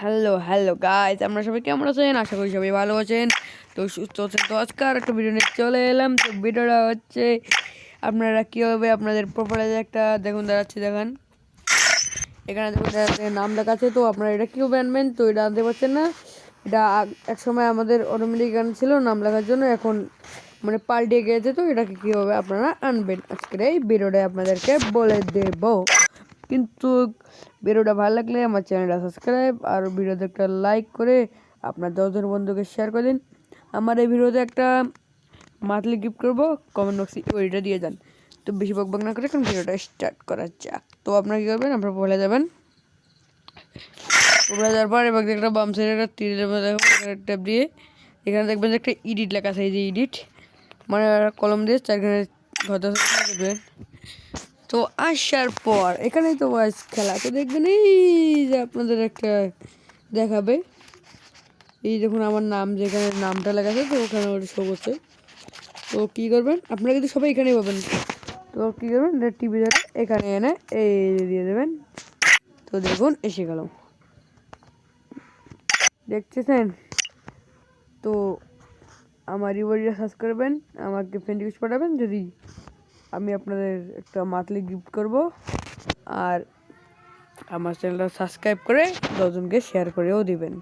Hello hello guys আমরা সবাই কেমন আছেন? আশা করি সবাই ভালো আছেন। তো সুস্থ আছেন তো আজকে আর একটা ভিডিও নিয়ে চলে এলাম। তো ভিডিওটা হচ্ছে আপনারা কীভাবে আপনাদের প্রোফাইলে একটা দেখুন দাঁড়াচ্ছে দেখান। এখানে দেখুন নাম লেখা আছে। তো আপনারা এটা কীভাবে আনবেন? তো এটা আনতে পারছেন না। এটা এক সময় আমাদের অটোমেটিক গান ছিল, নাম লেখার জন্য। এখন মানে পাল্টে গিয়েছে তো এটাকে কীভাবে আপনারা আনবেন? আজকের এই ভিডিওটা আপনাদেরকে বলে দেব। কিন্তু ভিডিওটা ভালো লাগলে আমার চ্যানেলটা সাবস্ক্রাইব আর ভিডিওতে একটা লাইক করে আপনার দশজন বন্ধুকে শেয়ার করে দিন। আমার এই ভিডিওতে একটা মান্থলি গিফট করব কমেন্ট বক্সে ওইটা দিয়ে যান। তো বেশি বক না করে এখন ভিডিওটা স্টার্ট করা যাক। তো আপনারা কী করবেন? আপনারা বলে যাবেন। বলে যাওয়ার পর এবার একটা বাম সাইডে একটা তীরের ট্যাপ দিয়ে। এখানে দেখবেন যে একটা এডিট লেখা আছে যে এডিট মানে কলম দিয়ে চারখানে ঘর দেবেন। তো আসার পর, এখানেই তো বয়স খেলা, তো দেখবেন এই যে আপনাদের একটা দেখাবে। এই দেখুন আমার নাম, যেখানে নামটা লেখা আছে, তো ওখানে ওটা শো করছে তো কী করবেন, আপনারা কিন্তু সবাই এখানেই পাবেন। তো কী করবেন টিভি ধরে এখানে এনে এই দিয়ে দেবেন। তো দেখুন, এসে গেল। দেখতেছেন? তো আমার রিওয়ার্ডটা সার্চ করবেন, আমাকে ফ্রেন্ড রিকোয়েস্ট পাঠাবেন, যদি আমি আপনাদের একটা মান্থলি গিফট করব। আর আমার চ্যানেলটা সাবস্ক্রাইব করে দশজনকে শেয়ার করেও দিবেন।